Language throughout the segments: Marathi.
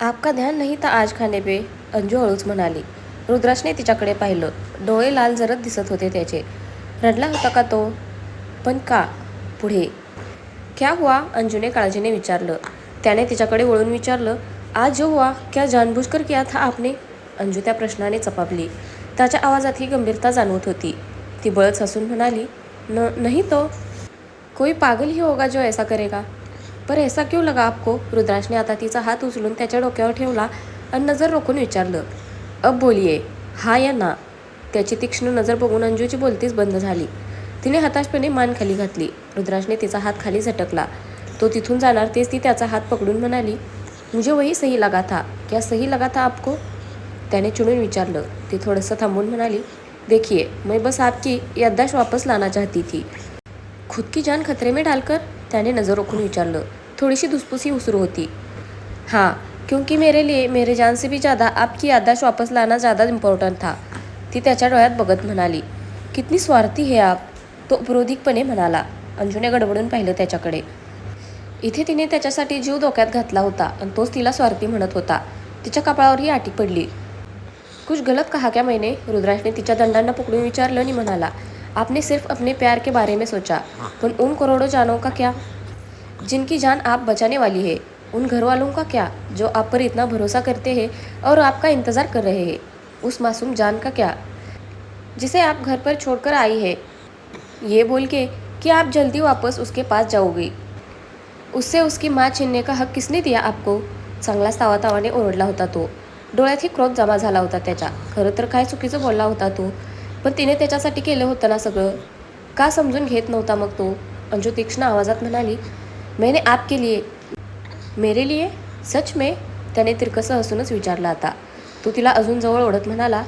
आपका ध्यान नाही तर आज खाने पे अंजू हळूच म्हणाली. रुद्राशने तिच्याकडे पाहिलं. डोळे लाल जरत दिसत होते त्याचे. रडला होता का तो? पण का? पुढे. क्या हुआ? अंजूने काळजीने विचारलं. त्याने तिच्याकडे वळून विचारलं आज जो हुआ क्या जानबूझकर किया था आपने? अंजू त्या प्रश्नाने चपापली. त्याच्या आवाजात ही गंभीरता जाणवत होती. ती बळच हसून म्हणाली न नाही तो. कोई पागल ही होगा जो ऐसा करेगा. पर ऐसा क्यों लगा आपको? रुद्राशने आता तिचा हात उचलून त्याच्या डोक्यावर ठेवला आणि नजर रोखून विचारलं अब बोलिये हा या ना? त्याची तीक्ष्ण नजर बघून अंजूची बोलतीच बंद झाली. तिने हताशपणे मान खाली घातली. रुद्राशने तिचा हात खाली झटकला. तो तिथून जाणार तेच ती त्याचा हात पकडून म्हणाली मुझे वही सही लगा था. क्या सही लगा था आपको? त्याने चिडून विचारलं. ती थोडंसं थांबून म्हणाली देखिए मैं बस आपकी याददाश्त वापस लाना चाहती थी. खुद की जान खतरे में डालकर? त्याने नज़र रोखून विचारलं थोडीशी धुसफुसी उसरू होती हाँ क्योंकि मेरे लिए मेरे जान से भी ज़्यादा आपकी याददाश्त वापस लाना ज़्यादा इम्पॉर्टंट था। ती त्याच्या डोळ्यात बघत म्हणाली कितनी स्वार्थी है आप। तो उपरोधिकपणे म्हणाला अंजूने गडबडून पाहिलं त्याच्याकडे. इथे तिने त्याच्यासाठी जीव धोक्यात घातला होता आणि तोच तिला स्वार्थी म्हणत होता. तिच्या कपाळावर ही आटी पडली. कुछ गलत कहा क्या मैंने रुद्राजने तिच्या दंडांना पकडून विचारलं आणि म्हणाला आपने सिर्फ अपने प्यार के बारे में सोचा पण उन करोडो जानो का क्या जिनकी जान आप बचाने वाली है उन घर वालों का क्या जो आप पर इतना भरोसा करते हैं और आपका इंतज़ार कर रहे हैं? उस मासूम जान का क्या? जिसे आप घर पर छोड़कर आई है ये बोल के कि आप जल्दी वापस उसके पास जाओगी। उससे उसकी माँ छीनने का हक किसने दिया आपको? चांगलाच तावातावाने ओरडला होता तो डोळ्यातही क्रोध जमा झाला होता त्याच्या। खरं तर काय चुकीचं बोलला होता तो पण तिने त्याच्यासाठी केलं होतं ना सगळं. का समजून घेत नव्हता मग तो? अंजू तीक्ष्ण आवाजात म्हणाली मैंने आपके लिए, मेरे लिए सच में त्याने तिरकसं हसूनच विचारलं आता. तो तिला अजून जवळ ओढत म्हणाला,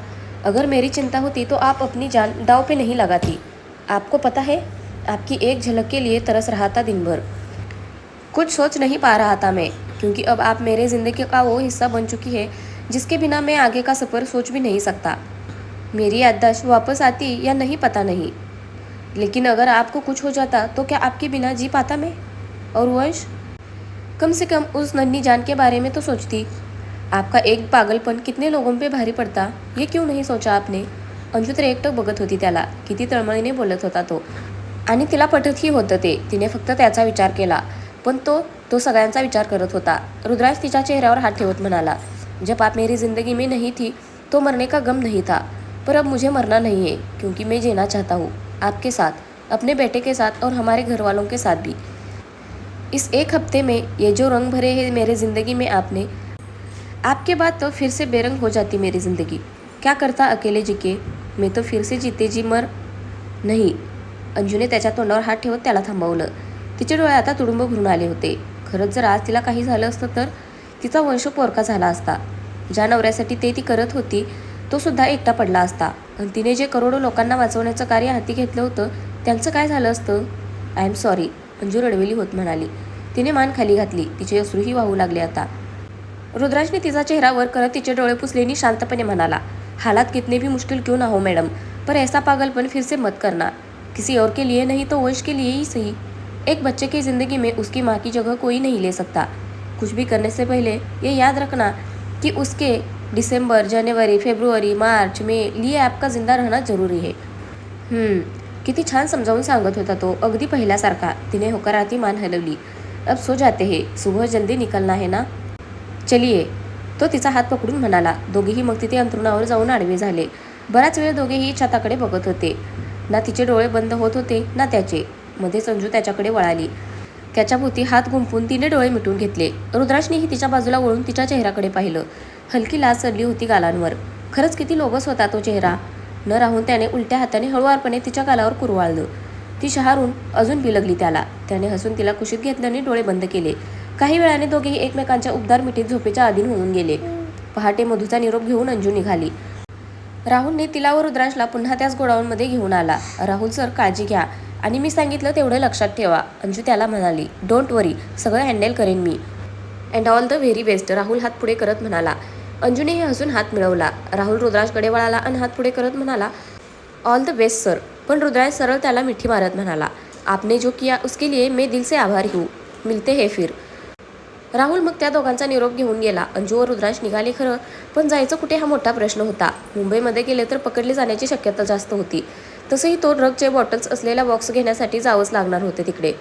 अगर मेरी चिंता होती तो आप अपनी जान दाव पे नहीं लगाती. आपको पता है, आपकी एक झलक के लिए तरस रहा था दिन भर कुछ सोच नहीं पा रहा था मैं, क्योंकि अब आप मेरे ज़िंदगी का वो हिस्सा बन चुकी है, जिसके बिना मैं आगे का सफ़र सोच भी नहीं सकता. मेरी याददाश्त वापस आती या नहीं पता नहीं. लेकिन अगर आपको कुछ हो जाता तो क्या आपके बिना जी पाता मैं? और वंश? कम से कम उस नन्ही जान के बारे में तो सोचती। आपका एक पागलपन कितने लोगों पे भारी पडता ये क्यों नाही सोचा आपने? अंजू तर एकटक बघत होती त्याला किती तळमळीने बोलत होता तो। आणि तिला पटतही होतं ते तिने फक्त त्याचा विचार केला. पण तो तो सगळ्यांचा विचार करत होता. रुद्राज तिच्या चेहऱ्यावर हात ठेवत म्हणाला जब आप मेरी ज़िंदगी में नहीं थी तो मरने का गम नहीं था. पर अब मुझे मरना नहीं है क्योंकि मैं जीना चाहता हूँ आपके साथ अपने बेटे के साथ और हमारे घर वालों के साथ भी. इस एक हफ्ते में ये जो रंग भरे हैं मेरे ज़िंदगी में आपने आपके बाद तो फिर से बेरंग हो जाती मेरी ज़िंदगी। क्या करता अकेले जी के? मैं तो फिर से जीते जी मर। नाही अंजूने त्याच्या तोंडावर हात ठेवत त्याला थांबवलं. तिचे डोळे आता तुडुंब भरून आले होते. खरंच जर आज तिला काही झालं असतं तर? तिचा वंश पोरका झाला असता. ज्या नवऱ्यासाठी ते ती करत होती तो सुद्धा एकटा पडला असता. आणि तिने जे करोडो लोकांना वाचवण्याचं कार्य हाती घेतलं होतं त्यांचं काय झालं असतं? आय एम सॉरी अंजू रडवेली होत म्हणाली. तिने मान खाली घातली. तिचे अश्रूही वाहू लागले आता. रुद्राजने तिचा चेहरा वर करत तिचे डोळे पुसलेनी शांतपणे म्हणाला हालात कितने भी मुश्किल क्यों ना हो मैडम. पर ऐसा पागलपन फिर से मत करना. किसी और के लिए नहीं तो वंश के लिए ही सही. एक बच्चे की ज़िंदगी में उसकी माँ की जगह कोई नहीं ले सकता. कुछ भी करने से पहले ये याद रखना कि उसके दिसंबर जनवरी फेब्रुवारी मार्च में लिए आपका ज़िंदा रहना ज़रूरी है. हम्म, किती छान समजावून सांगत होता तो. अगदी पहिल्यासारखा. तिने होकाराती मान हलवली. अब सो जाते हे. सुबह जल्दी निकलना है ना? चलिये तो तिचा हात पकडून म्हणाला. दोघेही मग तिथे अंतरुणावर जाऊन आडवे झाले. बराच वेळ दोघेही छताकडे बघत होते. ना तिचे डोळे बंद होत होते ना त्याचे. मध्ये संजू त्याच्याकडे वळाली. त्याच्या भोवती हात गुंपून तिने डोळे मिटून घेतले. रुद्राशनेही तिच्या बाजूला वळून तिच्या चेहऱ्याकडे पाहिलं. हलकी लाज चढली होती गालांवर. खरंच किती लोबस होता तो चेहरा. न राहून त्याने उलट्या हाताने हळुवारपणे तिच्या गालावर कुरवाळलं. ती शहारून अजून बिलगली त्याला. त्याने हसून तिला कुशीत घेतल्याने डोळे बंद केले. काही वेळाने दोघेही एकमेकांच्या उबदार मिठीत झोपेच्या अधीन होऊन गेले. पहाटे मधूचा निरोप घेऊन अंजू निघाली. राहुलने तिला व रुद्रांशला पुन्हा त्याच गोडाऊनमध्ये घेऊन आला. राहुल सर काळजी घ्या. आणि मी सांगितलं तेवढं लक्षात ठेवा अंजू त्याला म्हणाली. Don't worry. सगळं हँडल करेन मी. And all the very best. Rahul हात पुढे करत म्हणाला. अंजुनेही हसून हात मिळवला. राहुल रुद्राजकडे वळाला आणि हात पुढे करत म्हणाला ऑल द बेस्ट सर पण रुद्राज सरळ त्याला मिठी मारत म्हणाला आपने जो किया उसके लिए मे दिल से आभारी हूँ. मिलते हे फिर. राहुल मग त्या दोघांचा निरोप घेऊन गेला. अंजू व रुद्राज निघाले खरं पण जायचं कुठे हा मोठा प्रश्न होता. मुंबईमध्ये गेले तर पकडले जाण्याची शक्यता जास्त होती. तसंही तो ड्रगचे बॉटल्स असलेला बॉक्स घेण्यासाठी जावंच लागणार होते तिकडे.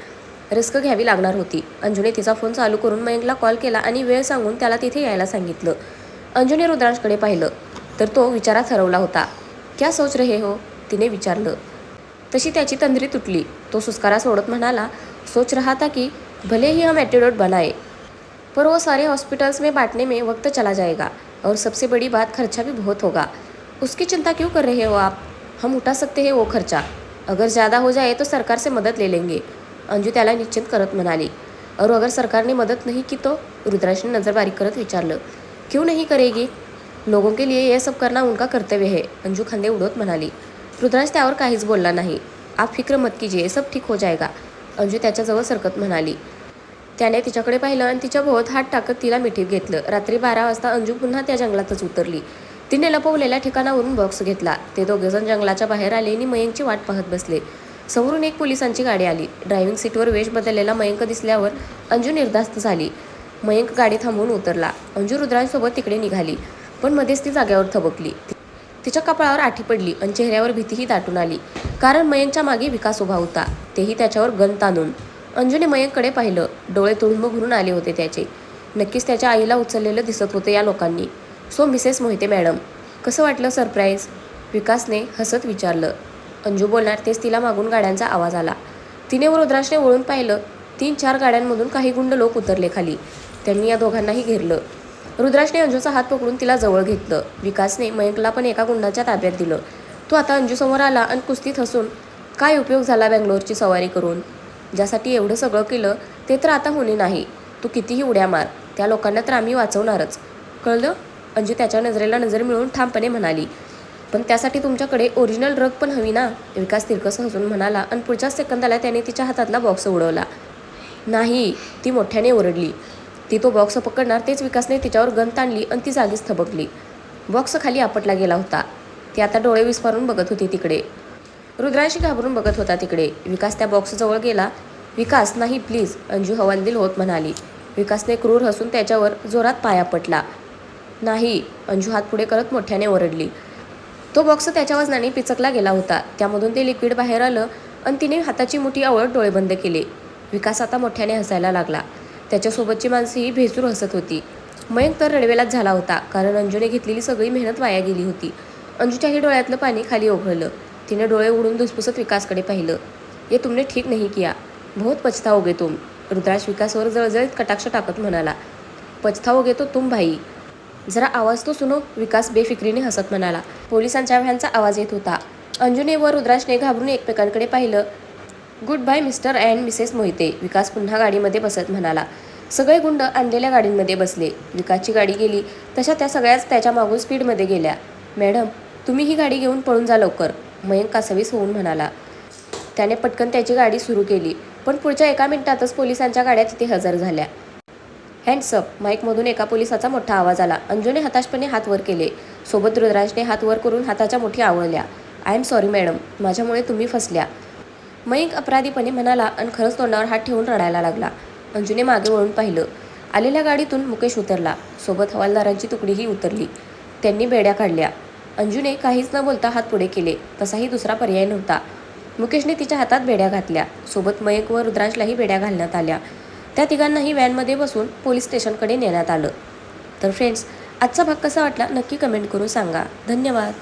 रिस्क घ्यावी लागणार होती. अंजूने तिचा फोन चालू करून मयंकला कॉल केला आणि वेळ सांगून त्याला तिथे यायला सांगितलं. अंजूने रुद्रांशकडे पाहिलं तर तो विचारात हरवला होता. क्या सोच रहे हो? तिने विचारलं. तशी त्याची तंद्री तुटली. तो सुस्कारा सोडत म्हणाला सोच रहा था कि भले ही हम एटीट्यूड बनाए पर वो सारे हॉस्पिटल्स में बांटने में वक्त चला जाएगा और सबसे बड़ी बात खर्चा भी बहुत होगा। उसकी चिंता क्यों कर रहे हो आप? हम उठा सकते हैं वो खर्चा। अगर ज़्यादा हो जाए तो सरकार से मदद ले लेंगे। अंजू त्याला निश्चित करत म्हणाली. और अगर सरकार ने मदद नहीं की तो रुद्राशने नजरबारी करत विचारलं क्यों नहीं करेगी? लोगों के लिए यह सब करना उनका कर्तव्य है अंजू खांदे उडवत म्हणाली रुद्रांश त्यावर काहीच बोलला नाही. आप फिक्र मत कीजिए सब ठीक हो जाएगा अंजू त्याच्याजवळ सरकत म्हणाली. त्याने तिच्याकडे पाहिलं आणि तिच्या भोवत हात टाकत तिला मिठीत घेतलं. रात्री बारा वाजता अंजू पुन्हा त्या जंगलातच उतरली. तिने लपवलेल्या ठिकाणावरून बॉक्स घेतला. ते दोघेजण जंगलाच्या बाहेर आले आणि मयंकची वाट पाहत बसले. समोरून एक पोलिसांची गाडी आली. ड्रायव्हिंग सीटवर वेश बदललेला मयंक दिसल्यावर अंजू निर्धास्त झाली. मयंक गाडी थांबवून उतरला. अंजू रुद्रांसोबत तिकडे निघाली पण मध्येच ती जाग्यावर थबकली. तिच्या कपाळावर आठी पडली आणि चेहऱ्यावर भीतीही दाटून आली कारण मयंकच्या मागे विकास उभा होता. तेही त्याच्यावर गण ताणून. अंजूने मयंककडे पाहिलं. डोळे तुडुंब भरून आले होते त्याचे. नक्कीच त्याच्या आईला उचललेलं दिसत होते या लोकांनी. सो मिसेस मोहिते मॅडम कसं वाटलं सरप्राईज? विकासने हसत विचारलं. अंजू बोलणार तेच तिला मागून गाड्यांचा आवाज आला. तिने व रुद्राशने वळून पाहिलं तीन चार गाड्यांमधून काही गुंड लोक उतरले खाली. त्यांनी या दोघांनाही घेरलं. रुद्राशने अंजूचा हात पकडून तिला जवळ घेतलं. विकासने मयंकला पण एका गुंडाच्या ताब्यात दिलं. तो आता अंजूसमोर आला आणि कुस्तीत हसून काय उपयोग झाला बँगलोरची सवारी करून? ज्यासाठी एवढं सगळं केलं ते तर आता होणे नाही. तू कितीही उड्या मार त्या लोकांना तर आम्ही वाचवणारच. कळलं? अंजू त्याच्या नजरेला नजर मिळून ठामपणे म्हणाली. पण त्यासाठी तुमच्याकडे ओरिजिनल ड्रग पण हवी ना? विकास तिरकस हसून म्हणाला आणि पुढच्याच सेकंदाला त्याने तिच्या हातातला बॉक्स उडवला. नाही. ती मोठ्याने ओरडली. ती तो बॉक्स पकडणार तेच विकासने तिच्यावर गन ताणली आणि ती जागीच थबकली. बॉक्स खाली आपटला गेला होता. ती आता डोळे विस्फारून बघत होती तिकडे. रुद्रांशी घाबरून बघत होता तिकडे. विकास त्या बॉक्सजवळ गेला. विकास नाही प्लीज अंजू हवालदिल होत म्हणाली. विकासने क्रूर हसून त्याच्यावर जोरात पाया पटला. नाही अंजू हात पुढे करत मोठ्याने ओरडली. तो बॉक्स त्याच्या वजनाने पिचकला गेला होता. त्यामधून ते लिक्विड बाहेर आलं आणि तिने हाताची मोठी आवड डोळे बंद केले. विकास आता मोठ्याने हसायला लागला. त्याच्यासोबतची माणसेही भेसूर हसत होती. मयंक तर रडवेलाच झाला होता कारण अंजूने घेतलेली सगळी मेहनत वाया गेली होती. अंजूच्याही डोळ्यातलं पाणी खाली ओघळलं. तिने डोळे उडून धुसफुसत विकासकडे पाहिलं. ये तुमने ठीक नाही किया. बहुत पछताओगे तुम. रुद्राश विकासवर जळजळीत कटाक्ष टाकत म्हणाला. पछताओगे तो तुम भाई. जरा आवाज तो सुनो विकास बेफिक्रीने हसत म्हणाला. पोलिसांच्या व्हॅनचा आवाज येत होता. अंजूने व रुद्राशने घाबरून एकमेकांकडे पाहिलं. Good bye mister and missus Mohite Vikas पुन्हा गाडीमध्ये बसत म्हणाला. सगळे गुंड आणलेल्या गाडींमध्ये बसले. विकासची गाडी गेली तशा त्या सगळ्याच त्याच्या मागून स्पीडमध्ये गेल्या. मॅडम तुम्ही ही गाडी घेऊन पळून जा लवकर मयंक कासवीस होऊन म्हणाला. त्याने पटकन त्याची गाडी सुरू केली पण पुढच्या एका मिनिटातच पोलिसांच्या गाड्या तिथे हजर झाल्या. हँडसअप माईकमधून एका पोलिसाचा मोठा आवाज आला. अंजूने हताशपणे हात वर केले. सोबत रुद्राजने हात वर करून हाताच्या मोठी आवळल्या. आय एम सॉरी मॅडम माझ्यामुळे तुम्ही फसल्या. मयंक अपराधीपणे म्हणाला आणि खरंच तोंडावर हात ठेवून रडायला लागला. अंजूने मागे वळून पाहिलं. आलेल्या गाडीतून मुकेश उतरला. सोबत हवालदारांची तुकडीही उतरली. त्यांनी बेड्या काढल्या. अंजूने काहीच न बोलता हात पुढे केले. तसाही दुसरा पर्याय नव्हता. मुकेशने तिच्या हातात बेड्या घातल्या. सोबत मयंक व रुद्रांशलाही बेड्या घालण्यात आल्या. त्या तिघांनाही व्हॅनमध्ये बसून पोलीस स्टेशनकडे नेण्यात आलं. तर फ्रेंड्स आजचा भाग कसा वाटला नक्की कमेंट करून सांगा. धन्यवाद.